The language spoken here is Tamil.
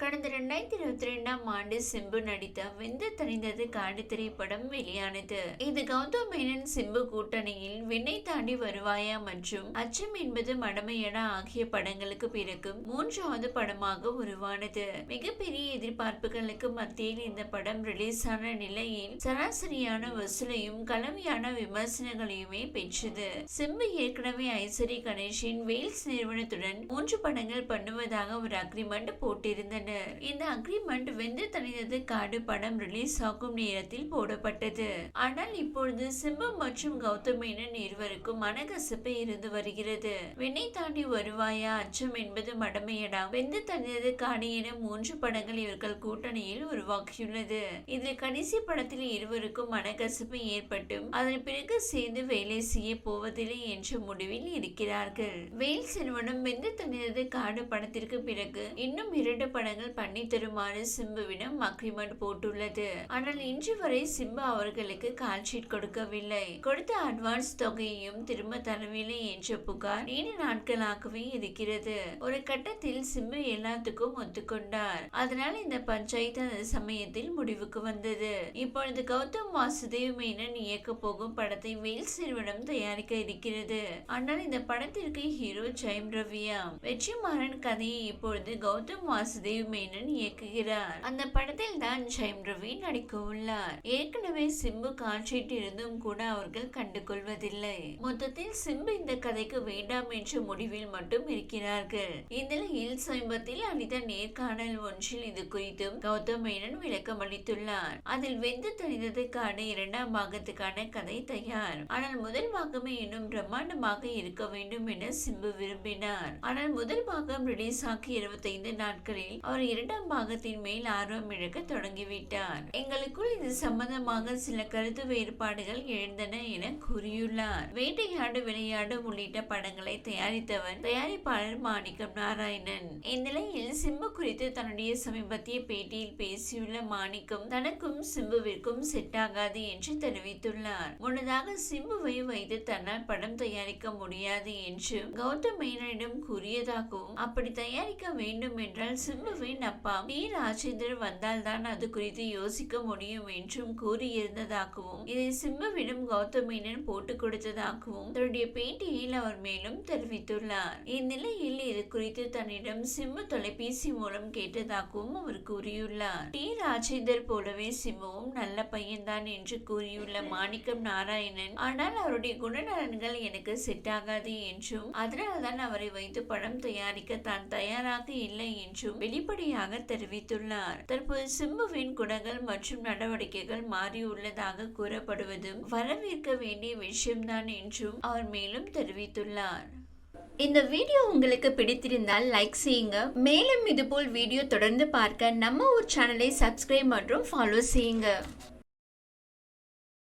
கடந்த ரெண்டாயிரத்தி இருபத்தி ரெண்டாம் ஆண்டு சிம்பு நடித்த வெந்து தணிந்தது காடு திரைப்படம் வெளியானது. இது கௌதம் மேனன் சிம்பு கூட்டணியில் விண்ணை தாண்டி வருவாயா மற்றும் அச்சம் என்பது மடமையடா ஆகிய படங்களுக்கு பிறகு மூன்றாவது படமாக உருவானது. மிகப்பெரிய எதிர்பார்ப்புகளுக்கு மத்தியில் இந்த படம் ரிலீஸ் ஆன நிலையில் சராசரியான வசூலையும் கலவையான விமர்சனங்களையுமே பெற்றது. சிம்பு ஏற்கனவே ஐஸ்வரி கணேஷின் வேல்ஸ் நிறுவனத்துடன் மூன்று படங்கள் பண்ணுவதாக ஒரு அக்ரிமெண்ட் போட்டிருந்தனர் இந்த அக்ரிமெண்ட் வெந்து தனிதது காடு படம் ரிலீஸ் ஆகும் நேரத்தில் போடப்பட்டது. ஆனால் இப்பொழுது சிம்பம் மற்றும் கௌதம் மேனன் இருவருக்கும் மனக்கசப்பு இருந்து வருகிறது. வினை தாண்டி வருவாயா? அச்சம் என்பது மடமையடா. வெந்து தனிதது காடு என மூன்று படங்கள் இவர்கள் கூட்டணியில் உருவாக்கியுள்ளது. இதில் கடைசி படத்தில் இருவருக்கும் மனக்கசப்பு ஏற்பட்டும் அதன் பிறகு சேர்ந்து வேலை செய்ய போவதில்லை என்ற முடிவில் இருக்கிறார்கள். வேல் செல்வனும் வெந்து தனிதது காடு படத்திற்கு பிறகு இன்னும் இரண்டு படங்கள் பண்ணி தருமாறு சிம்புவிடம் அக்ரிமெண்ட் போட்டுள்ளது. ஆனால் இன்று வரை சிம்பு அவர்களுக்கு கால் ஷீட் கொடுக்கவில்லை. கொடுத்த அட்வான்ஸ் தொகையையும் திரும்ப தரவில்லை என்ற புகார் நீண்ட நாட்களாகவே இருக்கிறது. ஒரு கட்டத்தில் சிம்பு எல்லாத்துக்கும் ஒத்துக்கொண்டார். அதனால் இந்த பஞ்சாயத்து அந்த சமயத்தில் முடிவுக்கு வந்தது. இப்பொழுது கௌதம் வாசுதேவ் மேனன் இயக்க போகும் படத்தை வெயில் நிறுவனம் தயாரிக்க இருக்கிறது. ஆனால் இந்த படத்திற்கு ஹீரோ ஜெயம் ரவியா வெற்றிமாறன் கதையை இப்பொழுது கௌதம் வாசுதேவ் மேனன் இயக்குகிறார். அந்த படத்தில் தான் ஜெயம் ரவி நடிக்க உள்ளார் ஏற்கனவே சிம்பு காட்சிட்டு இருந்தும் கூட அவர்கள் கண்டுகொள்வதில்லை. மொத்தத்தில் சிம்பு இந்த கதைக்கு வேண்டாம் என்ற முடிவில் மட்டும் இருக்கிறார்கள். இந்நிலையில் சமீபத்தில் அளித்த நேர்காணல் ஒன்றில் இது குறித்தும் கௌதம் மேனன் விளக்கம் அளித்துள்ளார். அதில் வெந்து தணிந்ததுக்கான இரண்டாம் பாகத்துக்கான கதை தயார். ஆனால் முதல் பாகமே இன்னும் பிரம்மாண்டமாக இருக்க வேண்டும் என சிம்பு விரும்பினார். ஆனால் முதல் பாகம் ரிலீஸ் ஆகி இருபத்தைந்து நாட்களில் அவர் இரண்டாம் பாகத்தின் மேல் ஆர்வம் இழக்க தொடங்கிவிட்டார். எங்களுக்குள் இது சம்பந்தமாக சில கருத்து வேறுபாடுகள் எழுந்தன என கூறியுள்ளார். வேட்டையாடு விளையாடு உள்ளிட்ட படங்களை தயாரித்தவர் தயாரிப்பாளர் மாணிக்கம் நாராயணன். இந்நிலையில் சிம்பு குறித்து தன்னுடைய சமீபத்திய பேட்டியில் பேசியுள்ள மாணிக்கம் தனக்கும் சிம்புவிற்கும் செட் ஆகாது என்று தெரிவித்துள்ளார். முன்னதாக சிம்புவை வைத்து தன்னால் படம் தயாரிக்க முடியாது என்று கௌதம் மேனனிடம் கூறியதாகவும் அப்படி தயாரிக்க வேண்டும் என்றால் சிம்பு சிம்புவின் அப்பா. டி ராஜேந்தர் வந்தால்தான் அது குறித்து யோசிக்க முடியும் என்றும் கூறியிருந்ததாகவும் இதை சிம்மவிடம் கௌதமேனன் போட்டுக் கொடுத்ததாகவும் தன்னுடைய பேட்டியில் அவர் மேலும் தெரிவித்துள்ளார். இந்நிலையில் இது குறித்து தன்னிடம் சிம்பு தொலைபேசி மூலம் கேட்டதாகவும் அவர் கூறியுள்ளார். டி ராஜேந்தர் போலவே சிம்புவும் நல்ல பையன்தான் என்று கூறியுள்ள மாணிக்கம் நாராயணன் ஆனால் அவருடைய குணநலன்கள் எனக்கு செட் ஆகாது என்றும் அதனால்தான் அவரை வைத்து படம் தயாரிக்க தான் தயாராக இல்லை என்றும் வெளிப்படையாக தெரிவித்துள்ளார். தற்போது சிம்புவின் குணங்கள் மற்றும் நடவடிக்கைகள் மாறியுள்ளதாக கூறப்படுவதும் வரவேற்க வேண்டிய விஷயம்தான் என்றும் அவர் மேலும் தெரிவித்துள்ளார். இந்த வீடியோ உங்களுக்கு பிடித்திருந்தால் லைக் செய்யுங்க. மேலும் இதுபோல் வீடியோ தொடர்ந்து பார்க்க நம்ம ஒரு சேனலை சப்ஸ்கிரைப் மற்றும் ஃபாலோ செய்யுங்க.